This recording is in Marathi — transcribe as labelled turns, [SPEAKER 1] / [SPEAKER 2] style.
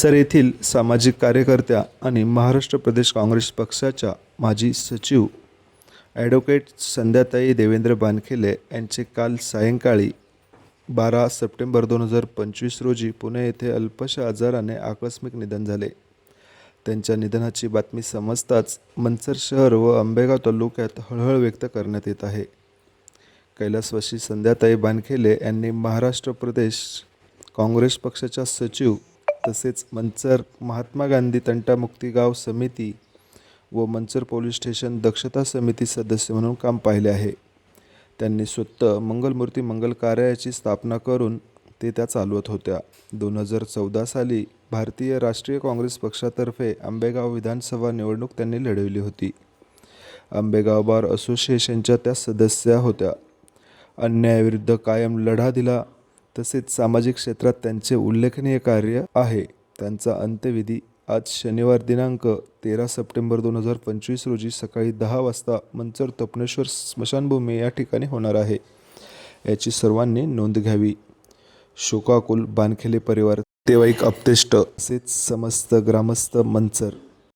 [SPEAKER 1] मंचर येथील सामाजिक कार्यकर्त्या आणि महाराष्ट्र प्रदेश काँग्रेस पक्षाच्या माजी सचिव ॲडव्होकेट संध्याताई देवेंद्र बानखेले यांचे काल सायंकाळी बारा सप्टेंबर दोन हजार पंचवीस रोजी पुणे येथे अल्पशा आजाराने आकस्मिक निधन झाले. त्यांच्या निधनाची बातमी समजताच मंचर शहर व आंबेगाव तालुक्यात हळहळ व्यक्त करण्यात येत आहे. कैलासवासी संध्याताई बानखेले यांनी महाराष्ट्र प्रदेश काँग्रेस पक्षाच्या सचिव तसेच मंचर महात्मा गांधी तंटामुक्ती गाव समिती व मंचर पोलीस स्टेशन दक्षता समिती सदस्य म्हणून काम पाहिले आहे. त्यांनी स्वतः मंगलमूर्ती मंगल कार्याची स्थापना करून ते त्या चालवत होत्या. दोन हजार चौदा साली भारतीय राष्ट्रीय काँग्रेस पक्षातर्फे आंबेगाव विधानसभा निवडणूक त्यांनी लढवली होती. आंबेगाव बार असोसिएशनच्या त्या सदस्या होत्या. अन्यायाविरुद्ध कायम लढा दिला तसेच सामाजिक क्षेत्रात त्यांचे उल्लेखनीय कार्य आहे. त्यांचा अंत्यविधी आज शनिवार दिनांक तेरा सप्टेंबर दोन हजार पंचवीस रोजी सकाळी दहा वाजता मंचर तपनेश्वर स्मशानभूमी या ठिकाणी होणार आहे. याची सर्वांनी नोंद घ्यावी. शोकाकुल बानखेले परिवार तेवाईक अपतेष्ट तसेच समस्त ग्रामस्थ मंचर.